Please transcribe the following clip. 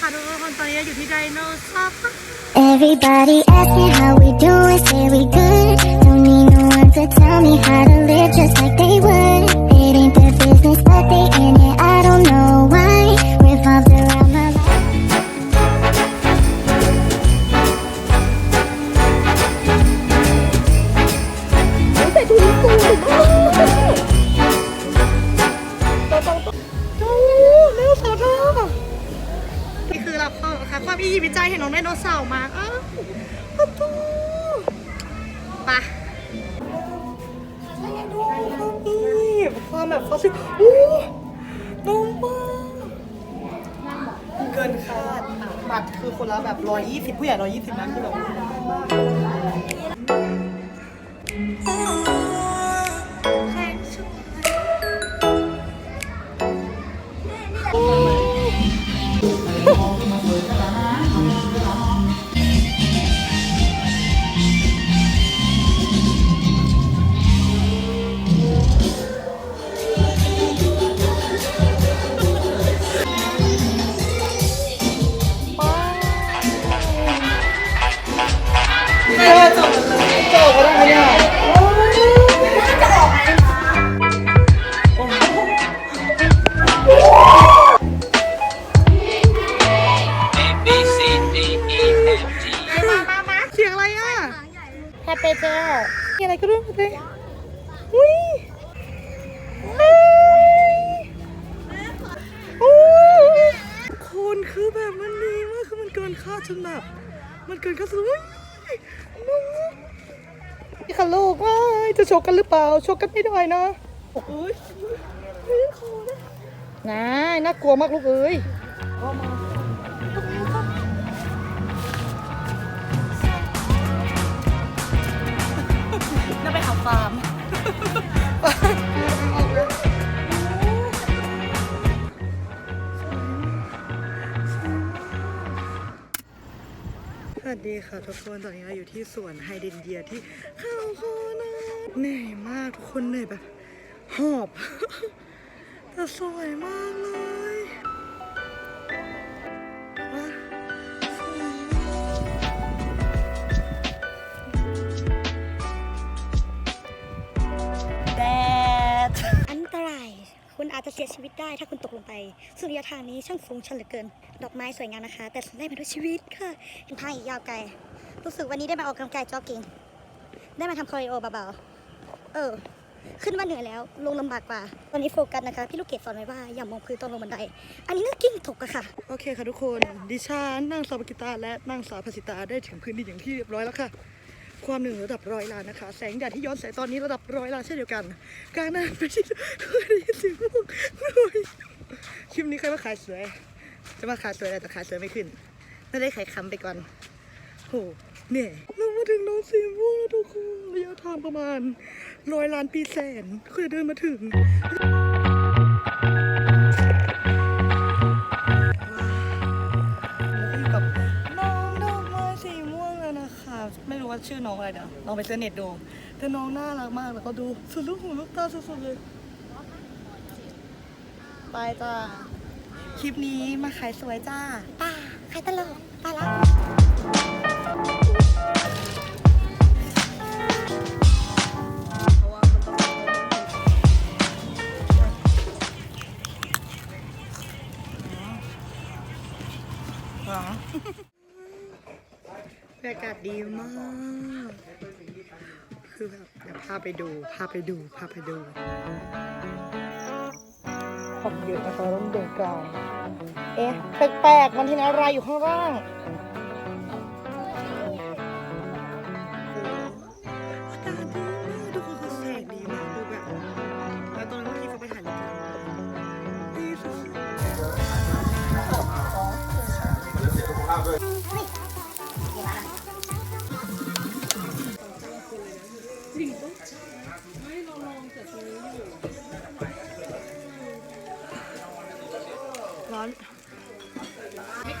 ค่ะทุกคนตอนนี้เราอยู่ที่ไดโนเสาร์ Everybody asking how we doing, say we good. Don't need no one to tell me how to live just like they would. พี่วิจัยเห็นน้องไดโนเสาร์มาอ้าวประตูไปนี่ความแบบฟอสซิลโอ้นุ่มมากเกินคาดบัตรคือคนละแบบ 120 ผู้ใหญ่ 120นะคือแบบ เออจบเลยจบก็ได้เนี่ยมามาเสียงอะไรอะแฮปปี้เจอมีอะไรก็ด้เลยอุ้ยอุ้ยคนคือแบบมันดีมากคือมันเกินคาดจนแบบมันเกินคาดสุด นี่ค่ะลูกว้ายจะโชกกันหรือเปล่าโชกกันไม่ได้นะโอ้ยนะน่าน่ากลัวมากลูกเอ้ยน่าไปหาฟาร์ม สวัสดีค่ะทุกคนตอนนี้เราอยู่ที่สวนไฮเดนเดียที่เขาโคนะเหนื่อยมากทุกคนเหนื่อยแบบหอบแต่สวยมาก อาจจะเสียชีวิตได้ถ้าคุณตกลงไป สุริยทางนี้ช่างสูงชันเหลือเกิน ดอกไม้สวยงามนะคะ แต่สูญได้มาด้วยชีวิตค่ะ เห็นทางอีกยาวไกล รู้สึกวันนี้ได้มาออกกำลังกายจ็อกกิ้ง ได้มาทำคอร์ดิโอเบาๆ เออ ขึ้นมาเหนื่อยแล้ว ลงลำบากกว่า ตอนนี้โฟกัสนะคะ พี่ลูกเกดสอนไว้ว่าอย่ามองพื้นตอนลงบันได อันนี้น่ากิ้งตกอะค่ะ โอเคค่ะทุกคน ดิฉันนางสาวปกิตาและนางสาวภสิตาได้ถึงพื้นดินอย่างที่เรียบร้อยแล้วค่ะ ความหนึ่งระดับร้อยล้านนะคะ แสงแดดที่ย้อนแสงตอนนี้ระดับร้อยล้านเช่นเดียวกันการนั้นไปที่เคยได้ยินเสียงลูกเลยคลิปนี้ใครมาขายสวย จะมาขายสวยอะไรแต่ขายสวยไม่ขึ้นไม่ได้ขายคำไปก่อนโหเหนื่อยเรามาถึงน้นสีม่วงแล้วทุกคนระยะทางประมาณร้อยล้านปีแสนเพื่อเดินมาถึง เดี๋ยวลองไปเสิร์ชเน็ตดูแต่น้องน่ารักมากแล้วก็ดูสุดลูกหูลูกตาสุดๆเลยไปจ้าคลิปนี้มาขายสวยจ้าป้าใครตลกป้าละหรอ บรรยากาศดีมาก คือแบบเดี๋ยวพาไปดู พาไปดู พาไปดูขอบเยอะนะคะต้องเดินกลางเอ๊ะ แปลกๆ มันเห็นอะไรอยู่ข้างล่าง อากาศดีมากทุกคนคือแสงดีมากดูแบบแล้วตอนที่เขาไปถ่ายรูปกันดีสุดๆร้ เทค